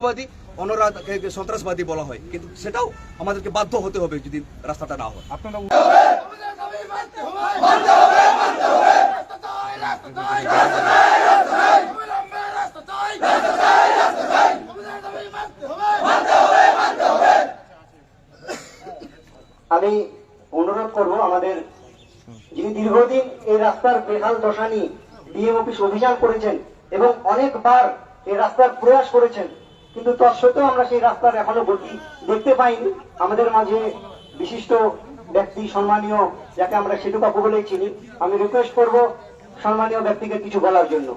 সন্ত্রাসবাদী অন্যরা সন্ত্রাসবাদী বলা হয়। কিন্তু সেটাও আমাদেরকে বাধ্য হতে হবে যদি রাস্তাটা না হয়। আপনারা আমি অনুরোধ করব আমাদের যিনি দীর্ঘদিন এই রাস্তার বেহাল দশা নিয়ে ডিএম অফিস অভিযান করেছেন এবং অনেকবার এই রাস্তার প্রয়াস করেছেন কিন্তু তৎসত্ত্বেও আমরা সেই রাস্তার এখনও গতি দেখতে পাইনি। আমাদের মাঝে বিশিষ্ট ব্যক্তি সম্মানীয়, যাকে আমরা সেতু কাকু বলেই চিনি, আমি রিকোয়েস্ট করব সম্মানীয় ব্যক্তিকে কিছু বলার জন্য।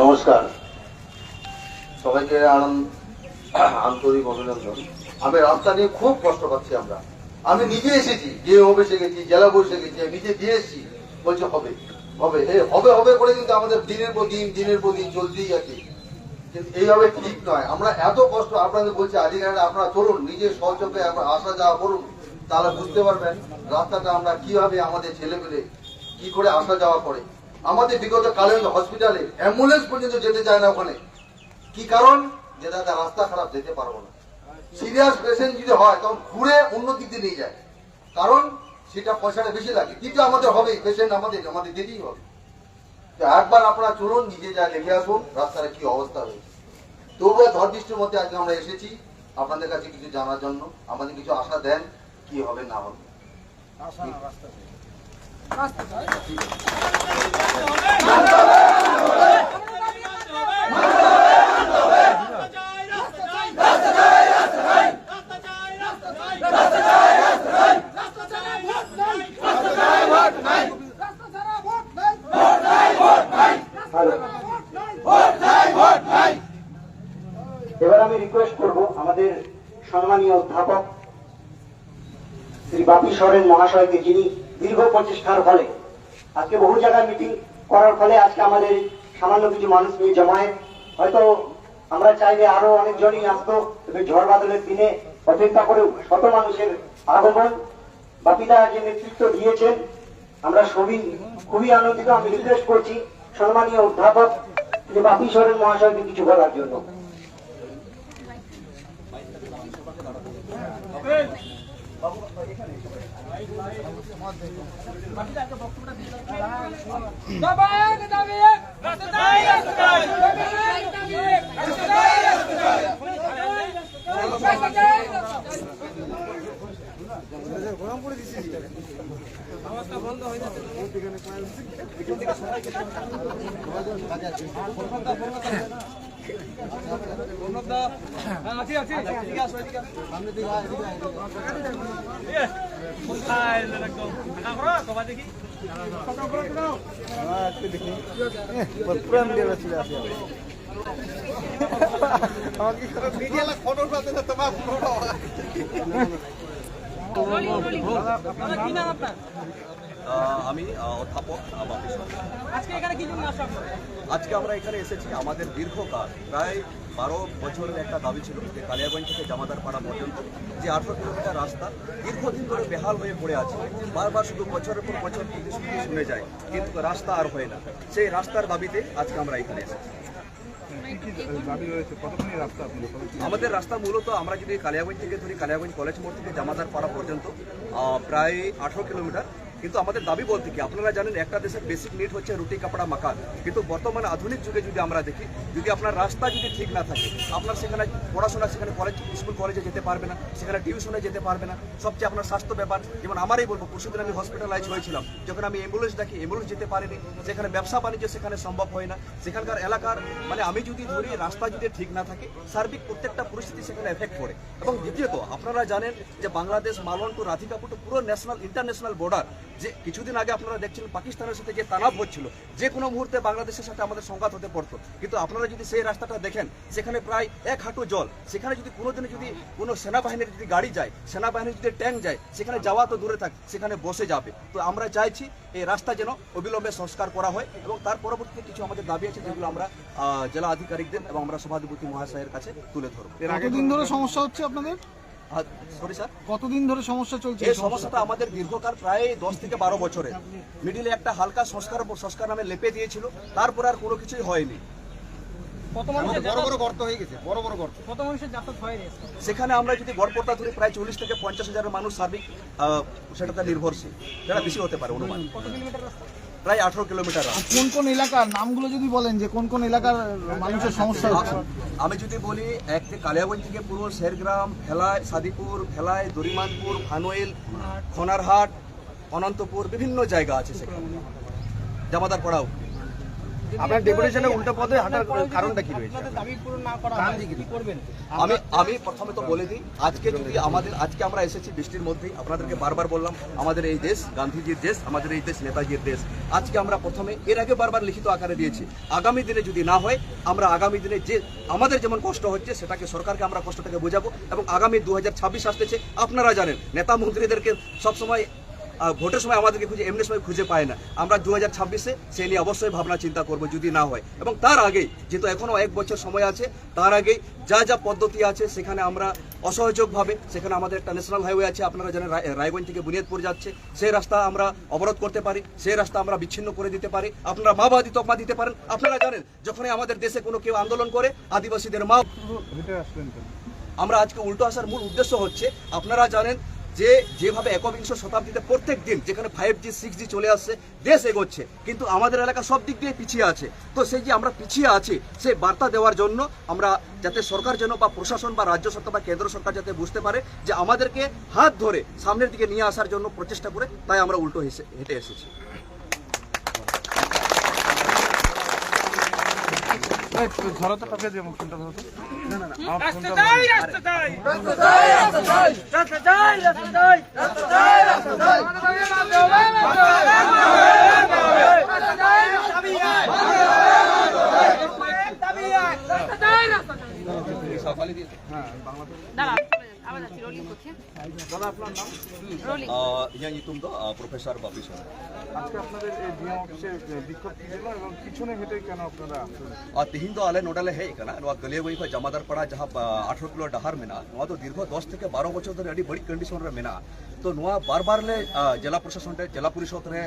নমস্কার। সবাইকে আন্তরিক অভিনন্দন। আমি রাস্তা নিয়ে খুব কষ্ট পাচ্ছি আমরা। আমি নিজে এসেছি, যে অফিসে গেছি, জেলা বসে গেছি, আমি নিজে দিয়ে এসেছি। বলছে হবে হবে হবে হবে করে কিন্তু আমাদের দিনের পর দিন, দিনের পর দিন চলতেই আছে। এইভাবে ঠিক নয়। আমরা এত কষ্ট আপনাদের বলছি আধিকারিক আপনারা চলুন নিজের সহযোগে আসা যাওয়া করুন, তাহলে বুঝতে পারবেন রাস্তাটা আমরা কীভাবে আমাদের ছেলে পেলে কি করে আসা যাওয়া করে। আমাদের বিগত কালে হসপিটালে অ্যাম্বুলেন্স পর্যন্ত যেতে চায় না ওখানে। কি কারণ? যে দাদা, রাস্তা খারাপ, যেতে পারব না। সিরিয়াস পেশেন্ট যদি হয়, তখন ঘুরে অন্য দিক নিয়ে যায়। কারণ সেটা পয়সাটা বেশি লাগে। কিন্তু আমাদের হবে পেশেন্ট আমাদের আমাদের যেতেই হবে। একবার আপনারা চলুন, নিজে যা দেখে আসুন, রাস্তার কি অবস্থা হয়েছে। তবুও ঝড় বৃষ্টির মধ্যে আজকে আমরা এসেছি আপনাদের কাছে কিছু জানার জন্য আমাদের কিছু আশা দেন কি হবে না হবে এবার আমি রিকোয়েস্ট করব আমাদের সম্মানীয় অধ্যাপক শ্রী বাপি সরেন মহাশয়কে, যিনি দীর্ঘ প্রচেষ্টার ফলে, আজকে বহু জায়গায় মিটিং করার ফলে আজকে আমাদের সামান্য কিছু মানুষ নিয়ে জমায়েত। হয়তো আমরা চাইলে আরও অনেকজনই আসতো, তবে ঝড় বাদলের দিনে অপেক্ষা করে শত মানুষের আগমন। বাপিদা যে নেতৃত্ব দিয়েছেন, আমরা সবই খুবই আনন্দিত। আমি রিকোয়েস্ট করছি সম্মানীয় অধ্যাপক যে বাপি সরেন মহাশয়কে কিছু বলার জন্য। দাবি রাস্তায় রাস্তায় রাস্তায় রাস্তায় আছি আছি ঠিক আছে দেখি কি নাম আপনার আমি অধ্যাপক বাপি। আজকে আমরা এখানে এসেছি আমাদের দীর্ঘকাল প্রায় বারো বছরের একটা দাবি ছিল যে কালিয়াগঞ্জ থেকে জামাদার পাড়া পর্যন্ত যে আঠারো কিলোমিটার রাস্তা দীর্ঘদিন ধরে বেহাল হয়ে পড়ে আছে বারবার শুধু বছরের পর বছর শুনে যায় কিন্তু রাস্তা আর হয় না সেই রাস্তার দাবিতে আজকে আমরা এখানে এসেছি? আমাদের রাস্তা মূলত আমরা যদি কালিয়াগঞ্জ থেকে ধরি কালিয়াগঞ্জ কলেজ মোড় থেকে জামাদার পাড়া পর্যন্ত প্রায় আঠারো কিলোমিটার কিন্তু আমাদের দাবি বলতে কি, আপনারা জানেন একটা দেশের বেসিক নিড হচ্ছে রুটি, কাপড়া মাকান কিন্তু বর্তমানে আধুনিক যুগে যদি আমরা দেখি, যদি আপনার রাস্তা যদি ঠিক না থাকে, আপনার সেখানে পড়াশোনা, সেখানে কলেজ স্কুল কলেজে যেতে পারবে না, সেখানে টিউশনে যেতে পারবে না। সবচেয়ে আপনার স্বাস্থ্য ব্যাপার, যেমন আমারই বলব, পরশুদিন আমি হসপিটালাইজ হয়েছিলাম। যখন আমি অ্যাম্বুলেন্স ডাকি অ্যাম্বুলেন্স যেতে পারিনি যেখানে ব্যবসা বাণিজ্য সেখানে সম্ভব হয় না। সেখানকার এলাকার মানে আমি যদি ধরি, রাস্তা যদি ঠিক না থাকে, সার্বিক প্রত্যেকটা পরিস্থিতি সেখানে এফেক্ট করে। এবং দ্বিতীয়ত, আপনারা জানেন যে বাংলাদেশ মালওয়ান টু রাধিকাপুর টু পুরো ন্যাশনাল ইন্টারন্যাশনাল বর্ডার যে কিছুদিন আগে আপনারা দেখছিলেন পাকিস্তানের সাথে যে তানাব হচ্ছিল, যে কোনো মুহূর্তে বাংলাদেশের সাথে আমাদের সংঘাত হতে পড়তো। কিন্তু আপনারা যদি সেই রাস্তাটা দেখেন, সেখানে প্রায় এক হাঁটু জল, সেখানে যদি কোনোদিনও যদি কোনো সেনাবাহিনীর যদি গাড়ি যায়, সেনাবাহিনীর যদি ট্যাঙ্ক যায়, সেখানে যাওয়া তো দূরে থাক, সেখানে বসে যাবে। তো আমরা চাইছি এই রাস্তা যেন অবিলম্বে সংস্কার করা হয় এবং তার পরবর্তীতে কিছু আমাদের দাবি আছে যেগুলো আমরা জেলা আধিকারিকদের এবং আমরা সভাধিপতি মহাশয়ের কাছে তুলে ধরবো। এর আগে কতদিন ধরে সমস্যা হচ্ছে আপনাদের? সরি স্যার কতদিন ধরে সমস্যা চলছে এই সমস্যাটা আমাদের দীর্ঘকাল প্রায় দশ থেকে বারো বছরের। মিডিলে একটা হালকা সংস্কার সংস্কার নামে লেপে দিয়েছিল। তারপর আর কোনো কিছুই হয়নি। কত বড় বড় গর্ত হয়ে গেছে বড় বড় গর্ত। কত মানুষের যাতায়াত হয় রে সেখানে আমরা যদি গড়পড়তা ধরি প্রায় চল্লিশ থেকে পঞ্চাশ হাজার মানুষ সার্বিক সেটাতে নির্ভরশীল। সেটা বেশি হতে পারে অনুমান। কত কিলোমিটার রাস্তা? প্রায় আঠারো কিলোমিটার। কোন কোন এলাকার নামগুলো যদি বলেন যে কোন কোন এলাকার মানুষের সমস্যা হচ্ছে? আমি যদি বলি এক থেকে কালিয়াগঞ্জ থেকে পুরো শেরগ্রাম ভেলায় সাদিপুর ভেলায় দরিমানপুর ভানোয়েল খনারহাট অনন্তপুর বিভিন্ন জায়গা আছে সেখানে। জামাদার পড়াও। আপনার ডেপুটেশনে উল্টো পদে হাঁটার কারণটা কি রয়েছে? আপনাদের দাবি পূরণ না করা কি করবেন? আমি আমি প্রথমে তো বলে দিই আজকে যদি আমাদের আজকে আমরা এসেছি বৃষ্টির মধ্যেই আপনাদেরকে বারবার বললাম আমাদের এই দেশ গান্ধীজির দেশ আমাদের এই দেশ নেতাজির দেশ। আজকে আমরা প্রথমে এর আগে বারবার লিখিত আকারে দিয়েছি আগামী দিনে যদি না হয় আমরা আগামী দিনে যে আমাদের যেমন কষ্ট হচ্ছে সেটাকে সরকারকে আমরা কষ্টটাকে বোঝাবো এবং আগামী দু হাজার ছাব্বিশ আসতেছে আপনারা জানেন নেতা মন্ত্রীদেরকে সবসময় ভোটের সময় আমাদেরকে খুঁজে এমনি সময় খুঁজে পায় না। আমরা দু হাজার ছাব্বিশে সে নিয়ে অবশ্যই ভাবনা চিন্তা করব যদি না হয়। এবং তার আগে যেহেতু এখনও এক বছর সময় আছে তার আগে যা যা পদ্ধতি আছে সেখানে আমরা অসহযোগভাবে সেখানে আমাদের একটা ন্যাশনাল হাইওয়ে আছে আপনারা জানেন রায়- রায়গঞ্জ থেকে বুনিয়াদপুর যাচ্ছে। সেই রাস্তা আমরা অবরোধ করতে পারি সেই রাস্তা আমরা বিচ্ছিন্ন করে দিতে পারি। আপনারা মাওবাদী তকমা দিতে পারেন। আপনারা জানেন যখনই আমাদের দেশে কোনো কেউ আন্দোলন করে আদিবাসীদের মা আমরা আজকে উল্টো আসার মূল উদ্দেশ্য হচ্ছে আপনারা জানেন যে যেভাবে একবিংশ শতাব্দীতে প্রত্যেক দিন যেখানে ফাইভ জি সিক্স জি চলে আসছে, দেশ এগোচ্ছে, কিন্তু আমাদের এলাকা সব দিক দিয়ে পিছিয়ে আছে। তো সেই যে আমরা পিছিয়ে আছি, সেই বার্তা দেওয়ার জন্য আমরা যাতে সরকার যেন বা প্রশাসন বা রাজ্য সরকার বা কেন্দ্র সরকার যাতে বুঝতে পারে যে আমাদেরকে হাত ধরে সামনের দিকে নিয়ে আসার জন্য প্রচেষ্টা করে, তাই আমরা উল্টো হেঁটে এসেছি। ধরো তো কাকে দিয়ে ফোনটা ধরো তো। না রাস্তা রাস্তা রাস্তা রাস্তা রাস্তা রাস্তা হ্যাঁ বাংলাদেশ দাদা আপনার নাম? ইয়াং ইতুম দা প্রফেসর বাপি শর্মা আজকে আপনাদের এই ডিএম অফিসে বিক্ষোভ কি জন্য এবং পিছনে হেঁটে কেন আপনারা আর তিহিন দো আলে নোডালে হে কানা নোয়া গলিয়ে ওই জামাদার পাড়া যাহা 18 কিলো ডাহার মেনা। নোয়া তো দীর্ঘ 10 থেকে 12 বছর ধরে আডি বড় কন্ডিশন রে মেনা। তো নোয়া বারবার লে জেলা প্রশাসন রে জেলা পরিষদ রে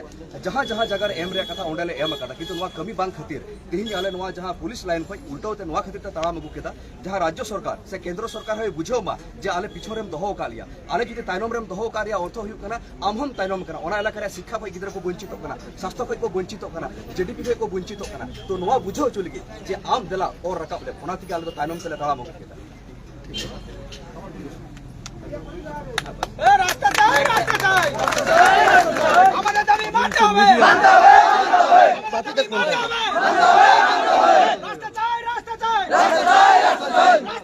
যাহা যাহা জাগার এম রে কথা ওডালে এম কাটা কিন্তু নোয়া কমি বাং খাতির। তিহিন আলে নোয়া যাহা পুলিশ লাইন খই উল্টাওতে নোয়া খাতির তা তাড়াম আগুকেদা যাহা রাজ্য সরকার সে কেন্দ্র সরকার হয় বুঝেও মা যে আলে পিছরে দহ কালিয়া। আলে যদি ᱞᱟᱹᱜᱤᱫ ᱛᱟᱭᱱᱚᱢ ᱨᱮᱢ ᱫᱚᱦᱚ ᱟᱠᱟᱫ ᱨᱮᱭᱟᱜ ᱚᱨᱛᱷᱚ ᱦᱩᱭᱩᱜ ᱠᱟᱱᱟ ᱟᱢ ᱦᱚᱢ ᱛᱟᱭᱱᱚᱢ ᱠᱟᱱᱟ ᱚᱱᱟ ᱮᱞᱟᱠᱟ ᱨᱮᱭᱟᱜ ᱥᱤᱠᱠᱷᱟ ᱠᱷᱚᱱ ᱜᱤᱫᱽᱨᱟᱹ ᱠᱚ ᱵᱚᱧᱪᱤᱛᱚᱜ ᱠᱟᱱᱟ ᱥᱟᱥᱛᱷᱚ ᱠᱷᱚᱱ ᱠᱚ ᱵᱚᱧᱪᱤᱛᱚᱜ ᱠᱟᱱᱟ ᱡᱮᱰᱤᱯᱤ ᱠᱷᱚᱱ ᱠᱚ ᱵᱚᱧᱪᱤᱛᱚᱜ ᱠᱟᱱᱟ ᱛᱚ ᱱᱚᱣᱟ ᱵᱩᱡᱷᱟᱹᱣ ᱦᱚᱪᱚ ᱞᱟᱹᱜᱤᱫ ᱡᱮ ᱟᱢ ᱫᱮᱞᱟ ᱚᱨ ᱨᱟᱠᱟᱵ ᱞᱮ ᱚᱱᱟ ᱛᱮᱜᱮ ᱟᱞᱮ ᱫᱚ ᱛᱟᱭᱱᱚᱢ ᱛᱮᱞᱮ ᱛᱟᱲᱟᱢ ᱟᱹᱜᱩ ᱠᱮᱫᱟ রাস্তা চাই রাস্তা চাই আমাদের দাবি মানতে হবে মানতে হবে মানতে হবে রাস্তা চাই রাস্তা চাই রাস্তা চাই রাস্তা চাই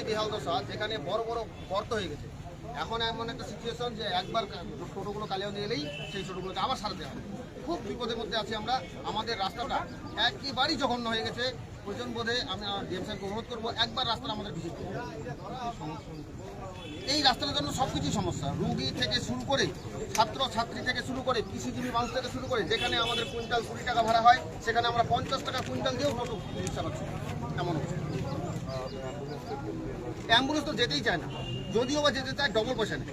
এতটাই বেহাল দশা যেখানে বড় বড় গর্ত হয়ে গেছে। এখন এমন একটা সিচুয়েশন যে একবার টোটোগুলো কালিয়াগঞ্জ এলেই সেই টোটোগুলোকে আবার সারাতে হবে। খুব বিপদের মধ্যে আছি আমরা। আমাদের রাস্তাটা একেবারেই জঘন্য হয়ে গেছে। প্রয়োজন বোধে আমি ডিএম সাহেবকে অনুরোধ করব, একবার রাস্তাটা আমাদের ভিজিট করব এই রাস্তার জন্য সব কিছুই সমস্যা। রুগী থেকে শুরু করে ছাত্র ছাত্রী থেকে শুরু করে কৃষিজীবী মানুষ থেকে শুরু করে যেখানে আমাদের কুইন্টাল কুড়ি টাকা ভাড়া হয়, সেখানে আমরা পঞ্চাশ টাকা কুইন্টাল দিয়েও টোটো রিক্সা পাচ্ছি এমন হচ্ছে অ্যাম্বুলেন্স তো যেতেই চায় না। যদিও বা যেতে চায় ডবল পয়সা নেই